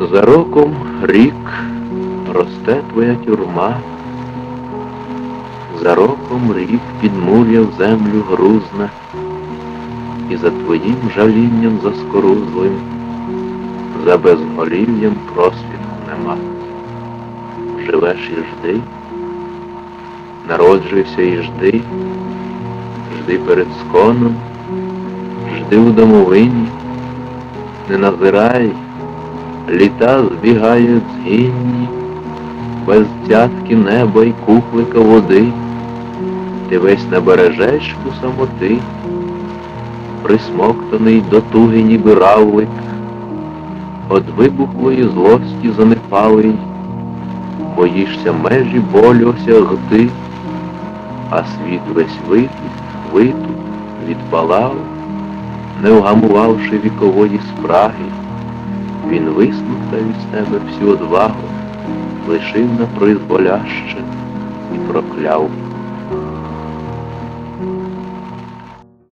За роком рік росте твоя тюрма, за роком рік підмур'я в землю грузне, і за твоїм жалінням заскорузлим, за безголів'ям просвітку нема. Живеш і жди, народжуйся і жди, жди перед сконом, жди у домовині, не назирай, літа збігають згінні, без цятки неба й кухлика води, ти весь на бережечку самоти, присмоктаний до туги ніби равлик, От вибухлої злості занепалий, боїшся межі болю осягти, а світ весь випік, витуп, відпалав, не вгамувавши вікової спраги, він висмоктав із себе всю одвагу, лишив на призволяще і прокляв.